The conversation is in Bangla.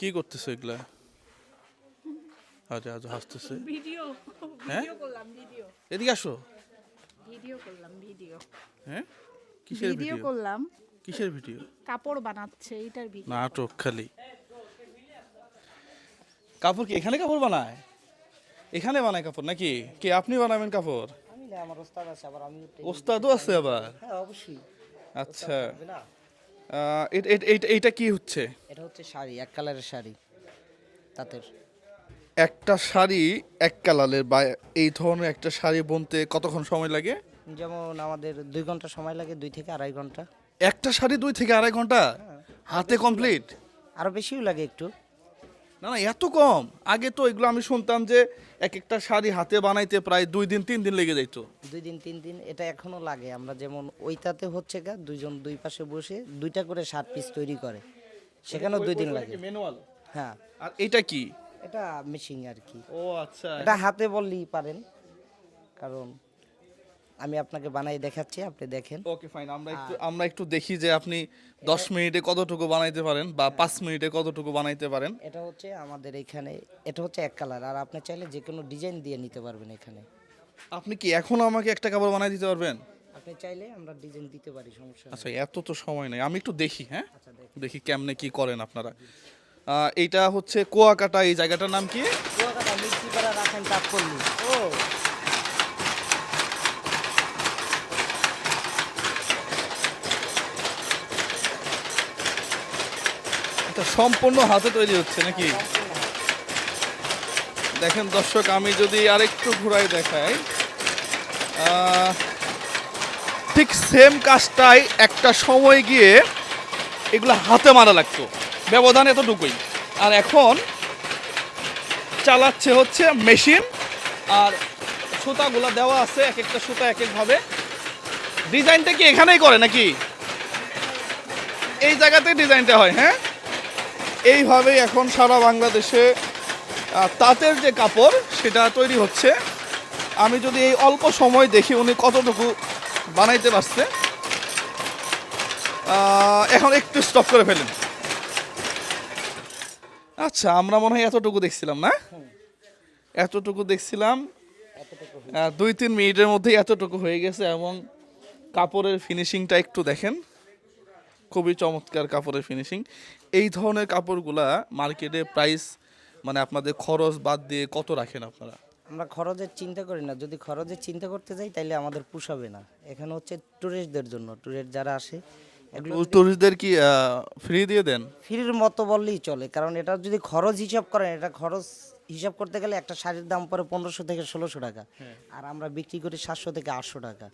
কি করতেছে এগুলা? আচ্ছা আচ্ছা হাসতেছে। ভিডিও হ্যাঁ? ভিডিও করলাম ভিডিও। এদিকে আসো। ভিডিও করলাম ভিডিও। হ্যাঁ? কিসের ভিডিও ভিডিও? করলাম। কিসের ভিডিও? কাপড় বানাচ্ছে এইটার ভিডিও। নাটক খালি। কাপড় কি এখানে কাপড় বানায়? এখানে বানায় কাপড় নাকি? কি আপনি বানাবেন কাপড়? আমি না আমার ওস্তাদ আছে আবার আমি ওস্তাদও আছে আবার? হ্যাঁ অবশ্যই। আচ্ছা। এইটা- কি হচ্ছে? এটা হচ্ছে শাড়ি এক কালারের শাড়ি তাঁতের। একটা শাড়ি এক কালারের বা এই ধরনের একটা শাড়ি বুনতে কতক্ষণ সময় লাগে? যেমন আমাদের দুই ঘণ্টা সময় লাগে দুই থেকে আড়াই ঘণ্টা। একটা শাড়ি দুই থেকে আড়াই ঘণ্টা? হাতে কমপ্লিট আরও বেশিও লাগে একটু। না না এত কম। আগে তো এগুলো আমি শুনতাম যে এক একটা শাড়ি হাতে বানাইতে প্রায় দুই দিন তিন দিন লেগে যাইতো। দুই দিন তিন দিন এটা এখনও লাগে। আমরা যেমন ওইটাতে হচ্ছে গা দুইজন দুই পাশে বসে দুইটা করে ষাট পিস তৈরি করে। সেখানেও দুই দিন লাগে। ম্যানুয়াল হ্যাঁ। আর এটা কি? এটা মেশিং আর কি। ও আচ্ছা। এটা হাতে বললেই পারেন। কারণ আমি আপনাকে বানাই দেখাচ্ছি আপনি দেখেন। ওকে ফাইন আমরা একটু আমরা একটু দেখি যে আপনি দশ মিনিটে কতটুকু বানাইতে পারেন বা পাঁচ মিনিটে কতটুকু বানাইতে পারেন। এটা হচ্ছে আমাদের এখানে এটা হচ্ছে এক কালার আর আপনি চাইলে যে কোনো ডিজাইন দিয়ে নিতে পারবেন এখানে। আপনি কি এখন আমাকে একটা কাপড় বানাই দিতে পারবেন? আপনি চাইলে আমরা ডিজাইন দিতে পারি সমস্যা আচ্ছা এত তো সময় নেই। আমি একটু দেখি হ্যাঁ? আচ্ছা দেখ দেখি কেমনে কি করেন আপনারা। এইটা হচ্ছে কুয়াকাটা এই জায়গাটার নাম কি? কুয়াকাটা মিষ্টি পাড়া রাখেন করলি ও এটা সম্পূর্ণ হাতে তৈরি হচ্ছে নাকি? দেখেন দর্শক, আমি যদি আরেকটু ঘুরাই দেখাই ঠিক সেম কাজটাই একটা সময় গিয়ে এগুলো হাতে মারা লাগতো। ব্যবধান এতটুকুই। আর এখন চালাচ্ছে হচ্ছে মেশিন, আর সুতাগুলো দেওয়া আছে, এক একটা সুতা এক একভাবে ডিজাইনটা কি এখানেই করে নাকি? এই জায়গাতে ডিজাইনটা হয় হ্যাঁ? এইভাবেই এখন সারা বাংলাদেশে তাঁতের যে কাপড়, সেটা তৈরি হচ্ছে। আমি যদি এই অল্প সময় দেখি উনি কতটুকু বানাইতে পারছে। এখন একটু স্টপ করে ফেলেন। আচ্ছা আমরা মনে হয় এতটুকু দেখছিলাম না? এতটুকু দেখছিলাম দুই তিন মিনিটের মধ্যেই এতটুকু হয়ে গেছে এবং কাপড়ের ফিনিশিংটা একটু দেখেন। খুবই চমৎকার কাপড়ের ফিনিশিং এই ধরনের কাপড়গুলা মার্কেটে প্রাইস মানে আপনাদের খরচ বাদ দিয়ে কত রাখেন আপনারা? আমরা খরচের চিন্তা করি না। যদি খরচের চিন্তা করতে যাই তাইলে আমাদের পুষাবে না। এখানে হচ্ছে ট্যুরিস্টদের জন্য। ট্যুরিস্ট যারা আসে টুরিস্টদের কি ফ্রি দিয়ে দেন? ফ্রির মতো বললেই চলে। কারণ এটা যদি খরচ হিসাব করেন এটা খরচ হিসাব করতে গেলে একটা শাড়ির দাম পরে পনেরোশো থেকে ষোলোশো টাকা। আর আমরা বিক্রি করি সাতশো থেকে আটশো টাকা।